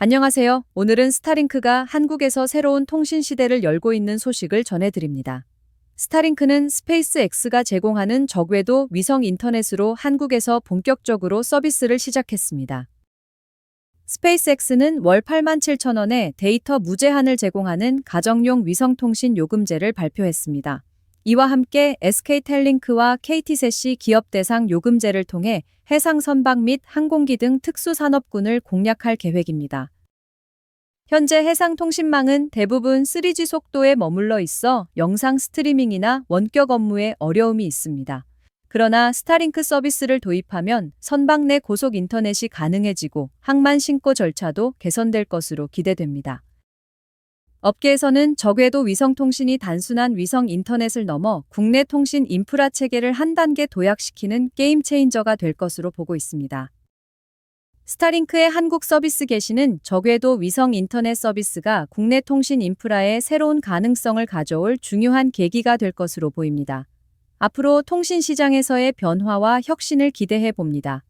안녕하세요. 오늘은 스타링크가 한국에서 새로운 통신 시대를 열고 있는 소식을 전해드립니다. 스타링크는 스페이스 X가 제공하는 저궤도 위성 인터넷으로 한국에서 본격적으로 서비스를 시작했습니다. 스페이스 X는 월 8만 7천 원에 데이터 무제한을 제공하는 가정용 위성통신 요금제를 발표했습니다. 이와 함께 SK텔링크와 KT셋이 기업 대상 요금제를 통해 해상 선박 및 항공기 등 특수 산업군을 공략할 계획입니다. 현재 해상 통신망은 대부분 3G 속도에 머물러 있어 영상 스트리밍이나 원격 업무에 어려움이 있습니다. 그러나 스타링크 서비스를 도입하면 선박 내 고속 인터넷이 가능해지고 항만 신고 절차도 개선될 것으로 기대됩니다. 업계에서는 저궤도 위성통신이 단순한 위성 인터넷을 넘어 국내 통신 인프라 체계를 한 단계 도약시키는 게임 체인저가 될 것으로 보고 있습니다. 스타링크의 한국 서비스 개시는 저궤도 위성 인터넷 서비스가 국내 통신 인프라에 새로운 가능성을 가져올 중요한 계기가 될 것으로 보입니다. 앞으로 통신 시장에서의 변화와 혁신을 기대해 봅니다.